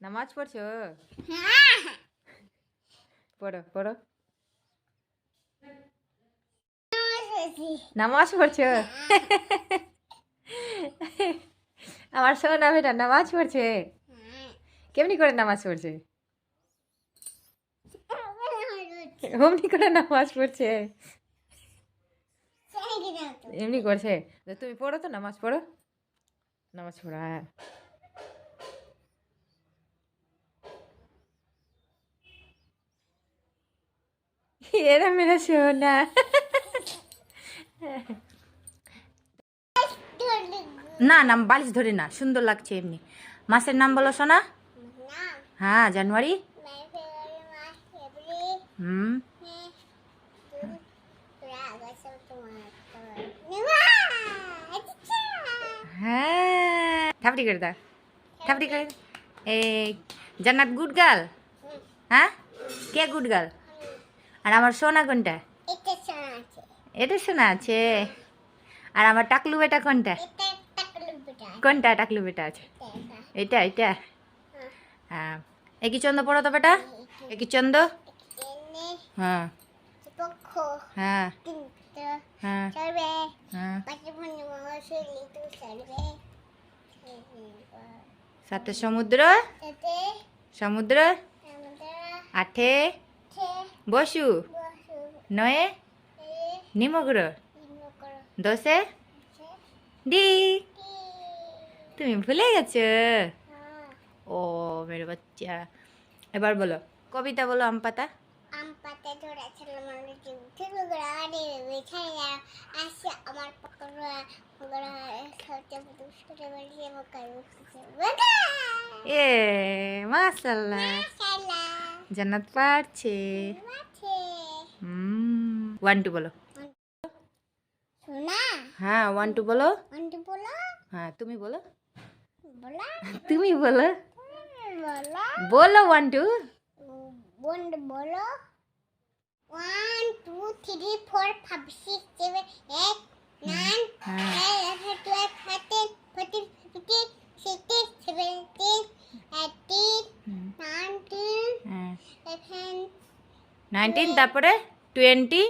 নামাজ পড়ছো পড়ো পড়ো নামাজ পড়ছো আমার সোনা বেটা নামাজ পড়ছে কেমনি করে নামাজ পড়ছে অমনি করে নামাজ পড়ছে এমনি করছে তুমি পড়ো তো নামাজ পড়ো নামাজ পড়ো এরা মেরা সোনা না নাম বালিশ ধরে না সুন্দর লাগছে এমনি। মাসের নাম বলো সোনা? হ্যাঁ জানুয়ারি? হুম। হ্যাঁ। থাপড়ি করে দাও। থাপড়ি করে এই জান্নাত গুড গার্ল হ্যাঁ? কে গুড গার্ল আর আমার সোনা কোনটা? এটা সোনা আছে। আর আমার টাকলু বেটা কোনটা? কোনটা টাকলু বেটা আছে? এটা এটা। হ্যাঁ। একই চন্দ পড়ো তো বেটা একই চন্দ? হ্যাঁ। হ্যাঁ। হ্যাঁ। হ্যাঁ। সাথে সমুদ্র। সমুদ্র। আঠে। বসু নয়ে নিমগ্র দশে ডি তুমি ভুলে গেছো ও মেরে বাচ্চা এবার বলো কবিতা বলো আম পাতা আম পাতা আসে আমার পকড়া এ মাশাল্লাহ শালা জান্নাত পারছে। ওয়ান টু বলো। হ্যাঁ ওয়ান টু বলো। হ্যাঁ তুমি বলো। তুমি বলো। বলা। ওয়ান টু বলো। One two three four five six seven eight nine twelve thirteen fourteen fifteen sixteen seventeen eighteen hmm, nineteen হ্যাঁ সেভেন নাইনটিন তারপরে টোয়েন্টি